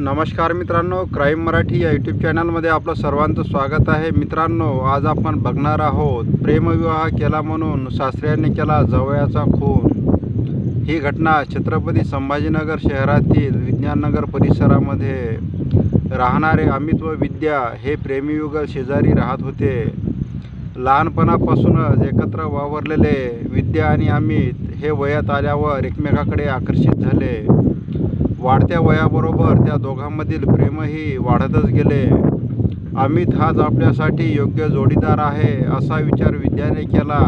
नमस्कार मित्रांनो क्राईम मराठी या यूट्यूब चॅनलमध्ये आपलं सर्वांचं स्वागत आहे. मित्रांनो आज आपण बघणार आहोत प्रेमविवाह केला म्हणून सासऱ्याने केला जवळचा खून. ही घटना छत्रपती संभाजीनगर शहरातील विज्ञाननगर परिसरामध्ये राहणारे अमित व विद्या हे प्रेमीयुगल शेजारी राहत होते. लहानपणापासूनच एकत्र वावरलेले विद्या आणि अमित हे वयात आल्यावर एकमेकाकडे आकर्षित झाले. वाढत्या वयाबरोबर त्या दोघांमधील प्रेमही वाढतच गेले. अमित हाच आपल्यासाठी योग्य जोडीदार आहे असा विचार विद्याने केला.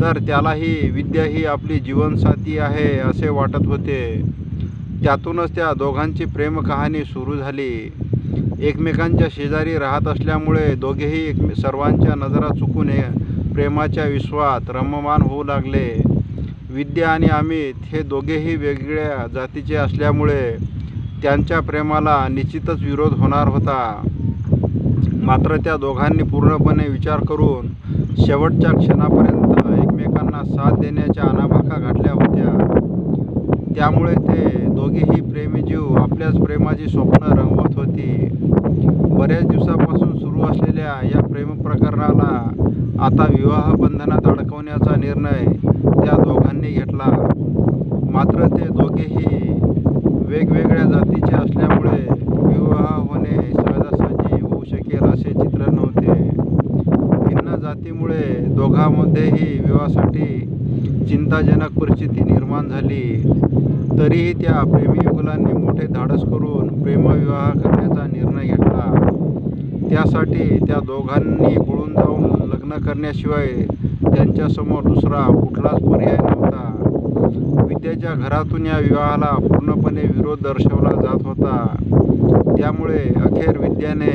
तर त्यालाही विद्या ही आपली जीवनसाथी आहे असे वाटत होते. त्यातूनच त्या दोघांची प्रेमकहाणी सुरू झाली. एकमेकांच्या शेजारी राहत असल्यामुळे दोघेही एकमे सर्वांच्या नजरा चुकून प्रेमाच्या विश्वात रममान होऊ लागले. विद्या आणि अमित हे दोघेही वेगवेगळ्या जातीचे असल्यामुळे त्यांच्या प्रेमाला निश्चितच विरोध होणार होता. मात्र त्या दोघांनी पूर्णपणे विचार करून शेवटच्या क्षणापर्यंत एकमेकांना साथ देण्याच्या अनाभाका घातल्या होत्या. त्यामुळे ते दोघेही प्रेमीजीव आपल्याच प्रेमाची स्वप्न रंगवत होती. बऱ्याच दिवसापासून सुरू असलेल्या या प्रेम प्रकरणाला आता विवाह बंधनात अडकवण्याचा निर्णय त्या दोघांनी घेतला. मात्र ते दोघेही वेगवेगळ्या जातीचे असल्यामुळे विवाह होणे सहजासहजी होऊ शकेल असे चित्र नव्हते. भिन्न जातीमुळे दोघांमध्येही विवाहासाठी चिंताजनक परिस्थिती निर्माण झाली. तरीही त्या प्रेमी युगलांनी मोठे धाडस करून प्रेमविवाह करण्याचा निर्णय घेतला. त्यासाठी त्या दोघांनी पळून जाऊन लग्न करण्याशिवाय त्यांच्यासमोर दुसरा कुठलाच पर्याय नव्हता. विद्याच्या घरातून या विवाहाला पूर्णपणे विरोध दर्शवला जात होता. त्यामुळे अखेर विद्याने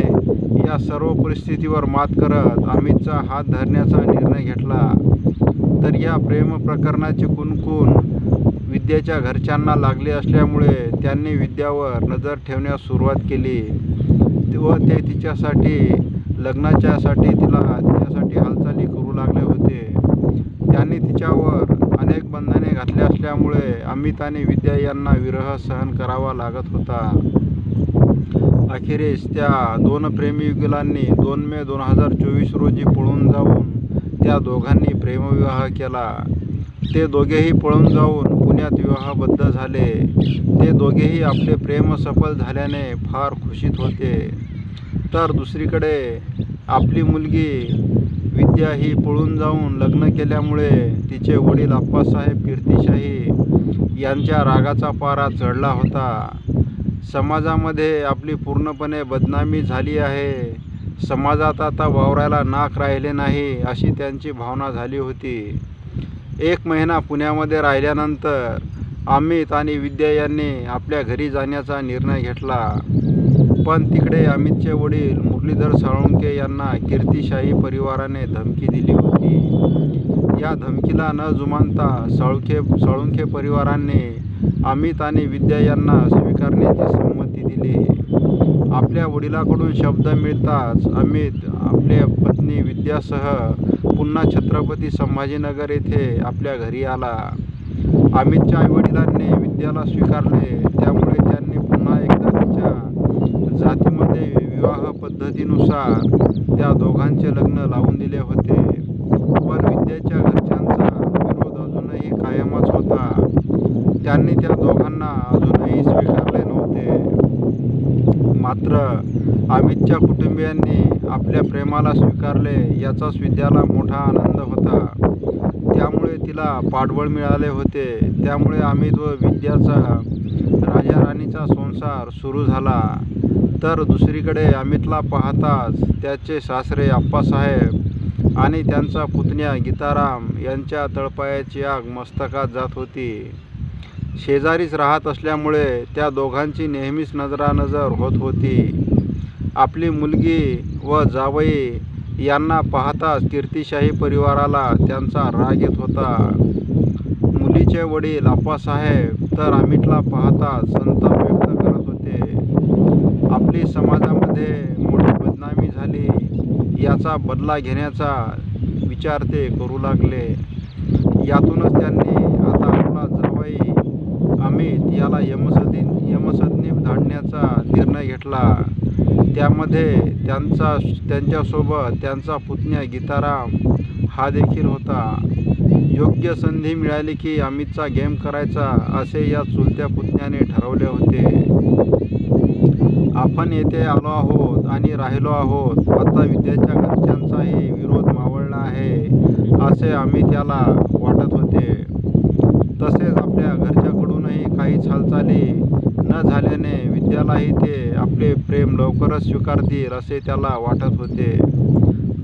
या सर्व परिस्थितीवर मात करत अमितचा हात धरण्याचा निर्णय घेतला. तर या प्रेम प्रकरणाचे कुणकुण विद्याच्या घरच्यांना लागले असल्यामुळे त्यांनी विद्यावर नजर ठेवण्यास सुरुवात केली व ते तिच्यासाठी लग्नाच्यासाठी तिला तिच्यासाठी हालचाली करू लागले होते. त्यांनी तिच्यावर अनेक बंधने घातली असल्यामुळे अमित आणि विद्या यांना विरह सहन करावा लागत होता. अखेरीस त्या दोन प्रेमीयुगलांनी दोन मे दोन हजार चोवीस रोजी पळून जाऊन त्या दोघांनी प्रेमविवाह केला. ते दोघेही पळून जाऊन पुण्यात विवाहबद्ध झाले. ते दोघेही आपले प्रेम सफल झाल्याने फार खुशीत होते. तर दुसरीकडे आपली मुलगी विद्या ही पळून जाऊन लग्न केल्यामुळे तिचे वडील आप्पासाहेब कीर्तिशाही यांच्या रागाचा पारा चढला होता. समाजामध्ये आपली पूर्णपणे बदनामी झाली आहे. समाजात आता वावरायला नाक राहिले नाही अशी त्यांची भावना झाली होती. एक महिना पुण्यामध्ये राहिल्यानंतर अमित आणि विद्या यांनी आपल्या घरी जाण्याचा निर्णय घेतला. पण तिकडे अमितचे वडील मुरलीधर साळुंके यांना कीर्तिशाही परिवाराने धमकी दिली होती. या धमकीला न जुमानता साळुंखे साळुंखे परिवाराने अमित आणि विद्या यांना स्वीकारण्याची संमती दिली. आपल्या वडिलाकडून शब्द मिळताच अमित आपल्या पत्नी विद्यासह पुन्हा छत्रपती संभाजीनगर येथे आपल्या घरी आला. अमितच्या आईवडिलांनी विद्याला स्वीकारले त्यामुळे त्यांनी पुन्हा एकदा तिच्या जातीमध्ये विवाह पद्धतीनुसार त्या दोघांचे लग्न लावून दिले होते. पण विद्याच्या घरच्यांचा विरोध अजूनही कायमच होता. त्यांनी त्या दोघांना अजूनही स्वीकारले नव्हते. मात्र अमितच्या कुटुंबियांनी आपल्या प्रेमाला स्वीकारले याचाच विद्याला मोठा आनंद होता. त्यामुळे तिला पाठबळ मिळाले होते. त्यामुळे अमित व विद्याचा राजा राणीचा संसार सुरू झाला. तर दुसरीकडे अमितला पाहताच त्याचे सासरे आप्पासाहेब आणि त्यांचा पुतण्या गीताराम यांच्या तळपायाची आग मस्तकात जात होती. शेजारीच राहत असल्यामुळे त्या दोघांची नेहमीच नजरानजर होत होती. आपली मुलगी व जावई यांना पाहताच कीर्तिशाही परिवाराला त्यांचा राग येत होता. मुलीचे वडील आप्पासाहेब तर अमितला पाहताच संताप व्यक्त आपली समाजामध्ये मोठी बदनामी झाली याचा बदला घेण्याचा विचार ते करू लागले. यातूनच त्यांनी आता आपला जवाई अमित याला यमसदी यमसदनी धाडण्याचा निर्णय घेतला. त्यामध्ये त्यांचा त्यांच्यासोबत त्यांचा पुतण्या गीताराम हा देखील होता. योग्य संधी मिळाली की अमितचा गेम करायचा असे या चुलत्या पुतण्याने ठरवले होते. आपण येथे आलो आहोत आणि राहिलो आहोत. आता विद्याच्या घरच्यांचाही विरोध मावळला आहे असे आम्ही त्याला वाटत होते. तसेच आपल्या घरच्याकडूनही काहीच हालचाली न झाल्याने विद्यालाही ते आपले प्रेम लवकरच स्वीकारतील असे त्याला वाटत होते.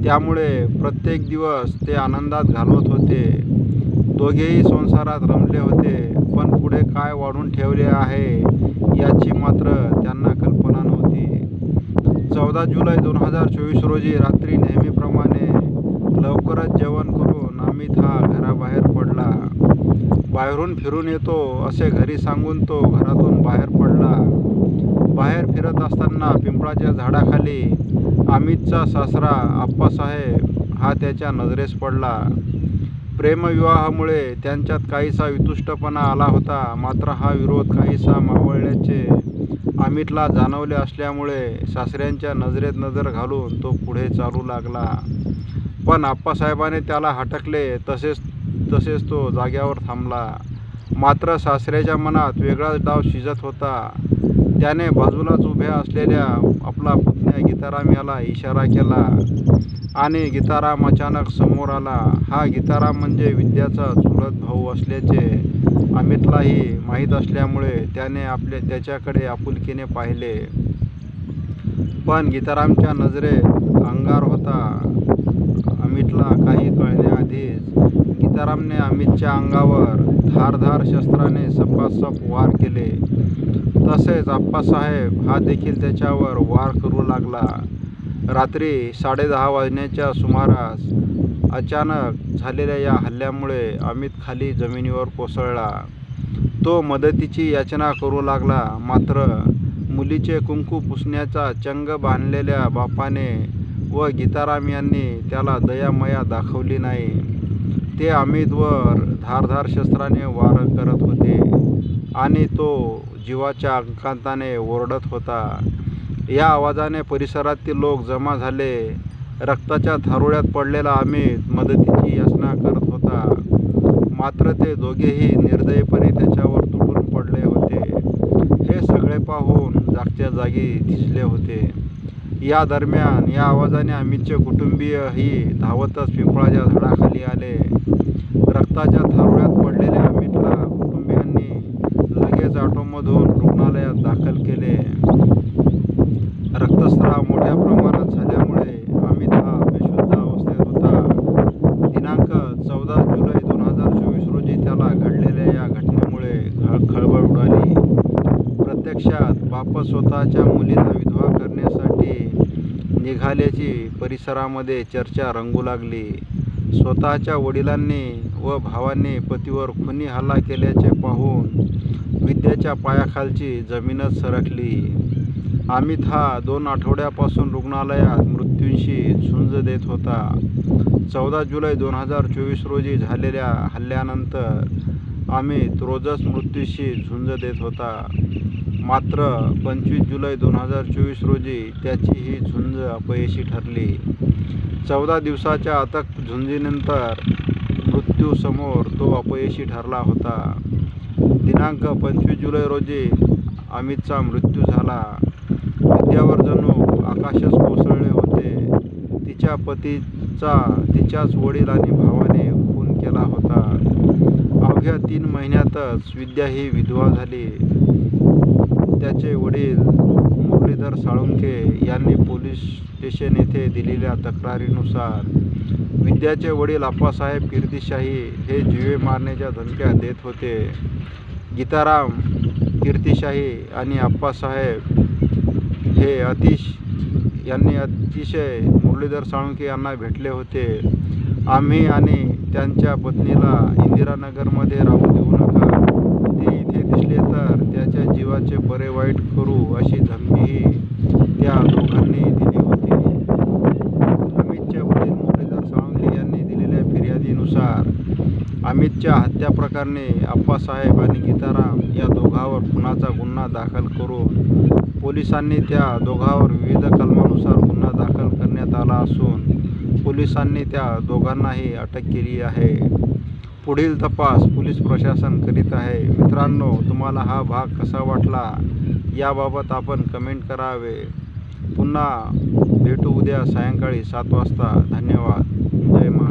त्यामुळे प्रत्येक दिवस ते आनंदात घालवत होते. दोघेही संसारात रमले होते पण पुढे काय वाढून ठेवले आहे याची मात्र त्यांना कल्पना नव्हती. चौदा जुलै दोन हजार चोवीस रोजी रात्री नेहमीप्रमाणे लवकरच जेवण करून अमित हा घराबाहेर पडला. बाहेरून फिरून येतो असे घरी सांगून तो घरातून बाहेर पडला. बाहेर फिरत असताना पिंपळाच्या झाडाखाली अमितचा सासरा आप्पासाहेब हा त्याच्या नजरेस पडला. प्रेमविवाहामुळे त्यांच्यात काहीसा वितुष्टपणा आला होता. मात्र हा विरोध काहीसा मावळल्याचे अमितला जाणवले असल्यामुळे सासऱ्यांच्या नजरेत नजर घालून तो पुढे चालू लागला. पण आप्पासाहेबाने त्याला हटकले तसेच तसेच तो जाग्यावर थांबला. मात्र सासऱ्याच्या मनात वेगळाच डाव शिजत होता. त्याने बाजूलाच उभ्या असलेल्या आपला पुतण्या गीताराम याला इशारा केला आणि गीताराम अचानक समोर आला. हा गीताराम म्हणजे विद्याचा चुलत भाऊ असल्याचे अमितलाही माहीत असल्यामुळे त्याने आपले त्याच्याकडे आपुलकीने पाहिले. पण गीतारामच्या नजरेत अंगार होता. अमितला काही कळण्याआधीच गीतारामने अमितच्या अंगावर धारधार शस्त्राने सपासप वार केले. तसेच आप्पासाहेब हा देखील त्याच्यावर वार करू लागला. रात्री साडेदहा वाजण्याच्या सुमारास अचानक झालेल्या या हल्ल्यामुळे अमित खाली जमिनीवर कोसळला. तो मदतीची याचना करू लागला. मात्र मुलीचे कुंकू पुसण्याचा चंग बांधलेल्या बापाने व गीताराम यांनी त्याला दयामया दाखवली नाही. ते अमितवर धारधार शस्त्राने वार करत होते आणि तो जीवाच्या अंकांताने ओरडत होता. या आवाजाने परिसरातील लोक जमा झाले. रक्ताच्या थारोळ्यात पडलेला अमित मदतीची याचना करत होता. मात्र ते दोघेही निर्दयीपणे त्याच्यावर तुटून पडले होते. हे सगळे पाहून जागच्या जागी दिसले होते. या दरम्यान या आवाजाने अमितचे कुटुंबीयही धावतच पिंपळाच्या झाडाखाली आले. रक्ताच्या थारोळ्यात पडलेल्या अमितला लगेच ऑटोमधून रुग्णालयात दाखल केले. रक्तस्राव मोठ्या प्रमाणात झाल्यामुळे अमित हा बेशुद्ध अवस्थेत होता. दिनांक चौदा जुलै दोन हजार चोवीस रोजी त्याला घडलेल्या या घटनेमुळे खळबळ उडाली. प्रत्यक्षात बाप स्वतःच्या मुलीला विधवा करण्यासाठी निघाल्याची परिसरामध्ये चर्चा रंगू लागली. स्वतःच्या वडिलांनी व भावांनी पतीवर खुनी हल्ला केल्याचे पाहून त्यांच्या पायाखालची जमीनच सरकली. अमित हा दोन आठवड्यापासून रुग्णालयात मृत्यूंशी झुंज देत होता. चौदा जुलै दोन हजार चोवीस रोजी झालेल्या हल्ल्यानंतर अमित रोजच मृत्यूशी झुंज देत होता. मात्र पंचवीस जुलै दोन हजार चोवीस रोजी त्याची ही झुंज अपयशी ठरली. चौदा दिवसाच्या अथक झुंजीनंतर मृत्यूसमोर तो अपयशी ठरला होता. दिनांक पंचवीस जुलै रोजी अमितचा मृत्यू झाला. विद्यावर जणू आकाशच कोसळले होते. तिच्या पतीचा तिच्याच वडील आणि भावाने खून केला होता. अवघ्या तीन महिन्यातच विद्या ही विधवा झाली. त्याचे वडील मुरलीधर साळुंके यांनी पोलीस स्टेशन येथे दिलेल्या तक्रारीनुसार विद्याचे वडील आप्पासाहेब कीर्तिशाही हे जीवे मारण्याच्या धमक्या देत होते. गीताराम कीर्तिशाही आणि आप्पासाहेब हे अतिश यांनी अतिशय मुरलीधर साळुंके यांना भेटले होते. आम्ही आणि त्यांच्या पत्नीला इंदिरानगरमध्ये राहू देऊ नका. ते इथे दिसले तर त्याच्या जीवाचे बरे वाईट करू अशी धमकीही त्या दोघांनी दिली होती अमितचे वडील मुरलीधर साळुंके यांनी दिलेल्या फिर्यादीनुसार अमितच्या हत्या आप्पासाहेब आणि गीताराम या दोघांवर खुनाचा गुन्हा दाखल करून पोलिसांनी त्या दोघांवर विविध कलमानुसार गुन्हा दाखल करण्यात आला असून पोलिसांनी त्या दोघांनाही अटक केली आहे. पुढील तपास पोलीस प्रशासन करीत आहे. मित्रांनो तुम्हाला हा भाग कसा वाटला याबाबत आपण कमेंट करावे. पुन्हा भेटू उद्या सायंकाळी सात वाजता. धन्यवाद. जय मा